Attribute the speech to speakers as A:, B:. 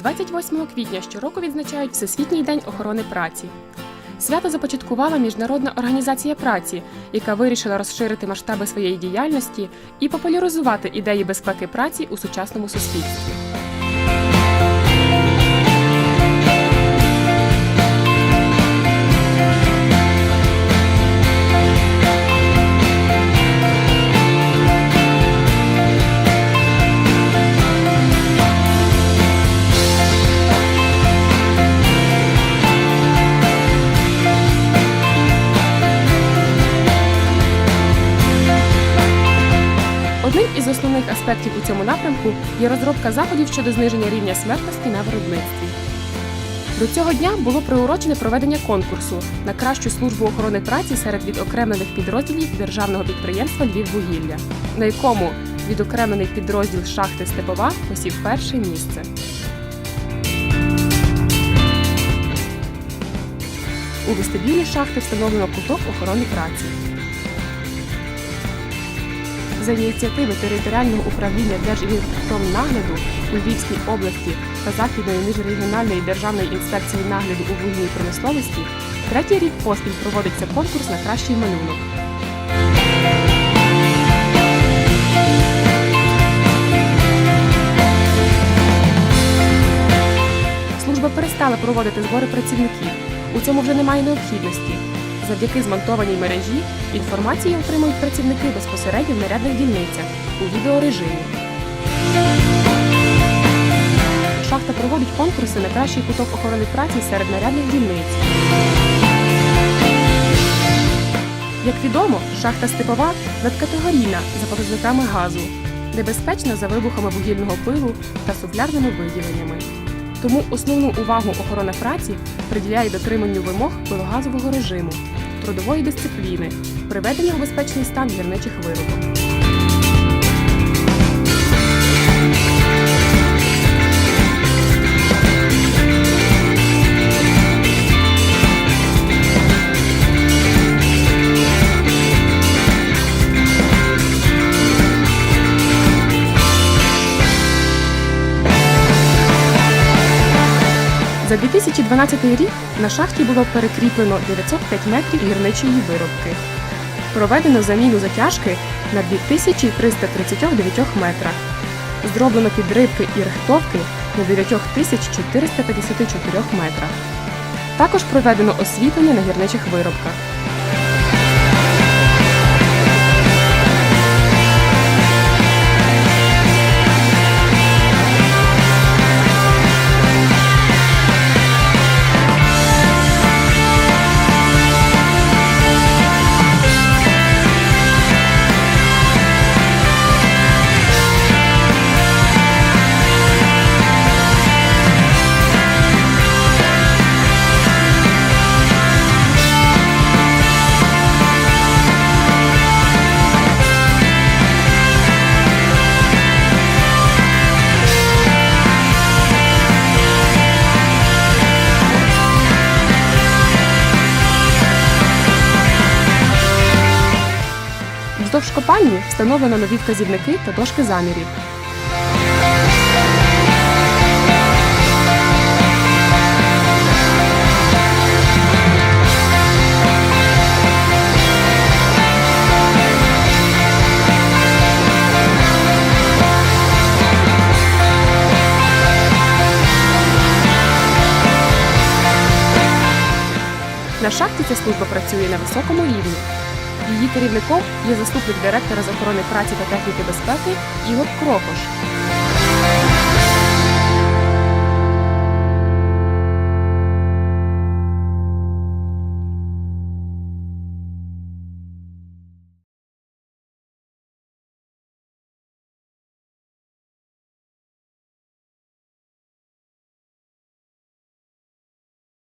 A: 28 квітня щороку відзначають Всесвітній день охорони праці. Свято започаткувала Міжнародна організація праці, яка вирішила розширити масштаби своєї діяльності і популяризувати ідеї безпеки праці у сучасному суспільстві. Одним із основних аспектів у цьому напрямку є розробка заходів щодо зниження рівня смертності на виробництві. До цього дня було приурочене проведення конкурсу на кращу службу охорони праці серед відокремлених підрозділів державного підприємства Львіввугілля, на якому відокремлений підрозділ шахти Степова посів перше місце. У вестибюлі шахти встановлено куток охорони праці. За ініціативи територіального управління Держвідпромнагляду у Львівській області та Західної міжрегіональної державної інспекції нагляду у вугільній промисловості третій рік поспіль проводиться конкурс на кращий малюнок. Служба перестала проводити збори працівників. У цьому вже немає необхідності. Завдяки змонтованій мережі інформацію отримують працівники безпосередньо в нарядних дільницях у відеорежимі. Шахта проводить конкурси на кращий куток охорони праці серед нарядних дільниць. Як відомо, шахта Степова надкатегорійна за показниками газу, небезпечна за вибухами вугільного пилу та суфлярними виділеннями. Тому основну увагу охорона праці приділяє дотриманню вимог пилогазового режиму, трудової дисципліни, приведення у безпечний стан гірничих виробок. За 2012 рік на шахті було перекріплено 905 метрів гірничої виробки. Проведено заміну затяжки на 2339 метрах. Зроблено підривки і рихтовки на 9454 метрах. Також проведено освітлення на гірничих виробках. Вздовж копальні встановлено нові вказівники та дошки замірів. На шахті ця служба працює на високому рівні. Її керівником є заступник директора з охорони праці та техніки безпеки Ігор Крокош.